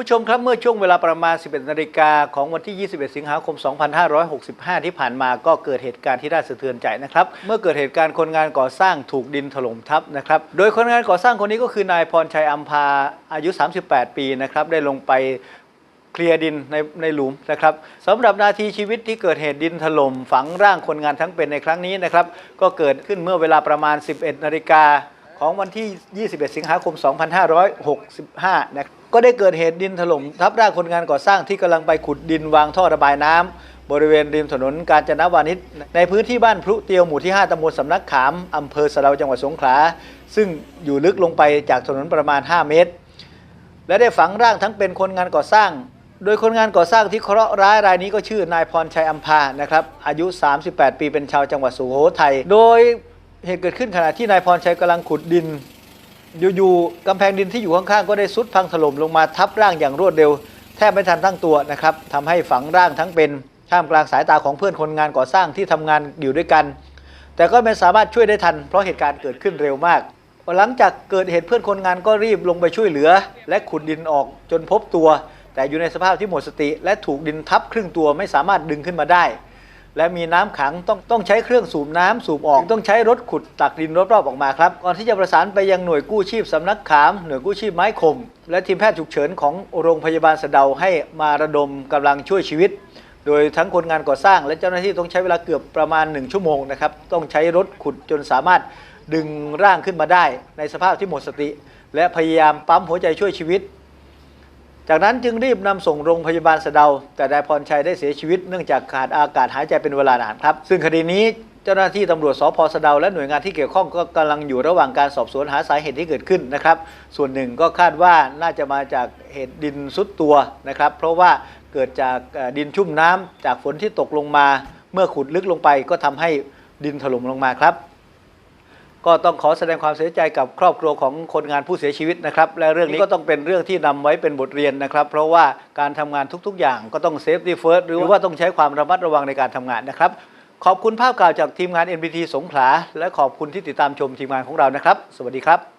ผู้ชมครับ เมื่อช่วงเวลาประมาณ 11 นาฬิกาของวันที่ 21 สิงหาคม 2565 ที่ผ่านมาก็เกิดเหตุการณ์ที่น่าสะเทือนใจนะครับ เมื่อเกิดเหตุการณ์คนงานก่อสร้างถูกดินถล่มทับนะครับ โดยคนงานก่อสร้างคนนี้ก็คือนายพรชัยอัมพาอายุ 38 ปีนะครับ ได้ลงไปเคลียร์ดินในในหลุมนะครับสำหรับนาทีชีวิตที่เกิดเหตุดินถล่มฝังร่างคนงานทั้งเป็นในครั้งนี้นะครับ ก็เกิดขึ้นเมื่อเวลาประมาณ 11 นาฬิกาของวันที่ 21 สิงหาคม 2565 นะครับ ก็ได้เกิดเหตุดินถล่มทับร่างคนงานก่อสร้างที่กำลังไปขุดดินวางท่อระบายน้ำบริเวณริมถนนกาญจนวานิชในพื้นที่บ้านพลุเตียวหมู่ที่ 5ตำบลสำนักขามอำเภอสะเดาจังหวัดสงขลา ซึ่งอยู่ลึกลงไปจากถนนประมาณ 5 เมตร และได้ฝังร่างทั้งเป็นคนงานก่อสร้าง โดยคนงานก่อสร้างที่เคราะห์ร้ายรายนี้ก็ชื่อนายพรชัยอัมพานะครับอายุ 38 ปีเป็นชาวจังหวัดสุโขทัยโดยเหตุเกิดขึ้นขณะที่นายพรชัยกำลังขุดดิน อยู่ๆกำแพงดินที่อยู่ข้างๆก็ได้ซุดพังถล่มลงมาทับร่างอย่างรวดเร็ว แทบไม่ทันตั้งตัวนะครับทำให้ฝังร่างทั้งเป็นท่ามกลางสายตาของเพื่อนคนงานก่อสร้างที่ทำงานอยู่ด้วยกัน แต่ก็ไม่สามารถช่วยได้ทัน เพราะเหตุการณ์เกิดขึ้นเร็วมาก หลังจากเกิดเหตุเพื่อนคนงานก็รีบลงไปช่วยเหลือ และขุดดินออกจนพบตัว แต่อยู่ในสภาพที่หมดสติ และถูกดินทับครึ่งตัวไม่สามารถดึงขึ้นมาได้ และมีน้ำขังต้องต้องใช้เครื่องสูบน้ำสูบออก ต้องใช้รถขุดตักดินรอบๆออกมาครับก่อนที่จะประสานไปยังหน่วยกู้ชีพสำนักขาม หน่วยกู้ชีพไม้คม และทีมแพทย์ฉุกเฉินของโรงพยาบาลสะเดาให้มาระดมกำลังช่วยชีวิต โดยทั้งคนงานก่อสร้าง และเจ้าหน้าที่ต้องใช้เวลาเกือบประมาณ 1 ชั่วโมงนะครับต้องใช้รถขุดจนสามารถดึงร่างขึ้นมาได้ ในสภาพที่หมดสติ และพยายามปั๊มหัวใจช่วยชีวิต จากนั้นจึงรีบนำส่งโรงพยาบาลสะเดา แต่นายพรชัยได้เสียชีวิตเนื่องจากขาดอากาศหายใจเป็นเวลานานครับ ซึ่งคดีนี้เจ้าหน้าที่ตำรวจสพสะเดาและหน่วยงานที่เกี่ยวข้องก็กำลังอยู่ระหว่างการสอบสวนหาสาเหตุที่เกิดขึ้นนะครับ ส่วนหนึ่งก็คาดว่าน่าจะมาจากเหตุดินซุดตัวนะครับ เพราะว่าเกิดจากดินชุ่มน้ำจากฝนที่ตกลงมา เมื่อขุดลึกลงไปก็ทำให้ดินถล่มลงมาครับ ก็ต้องขอแสดงความเสียใจกับครอบครัวของคนงานผู้เสียชีวิตนะครับและเรื่องนี้ก็ต้องเป็นเรื่องที่นำไว้เป็นบทเรียนนะครับเพราะว่าการทำงานทุกๆ อย่างก็ต้องเซฟตี้เฟิร์สหรือว่าต้องใช้ความระมัดระวังในการทำงานนะครับขอบคุณภาพข่าวจากทีมงาน NBT สงขลาและขอบคุณที่ติดตามชมทีมงานของเรานะครับ สวัสดีครับ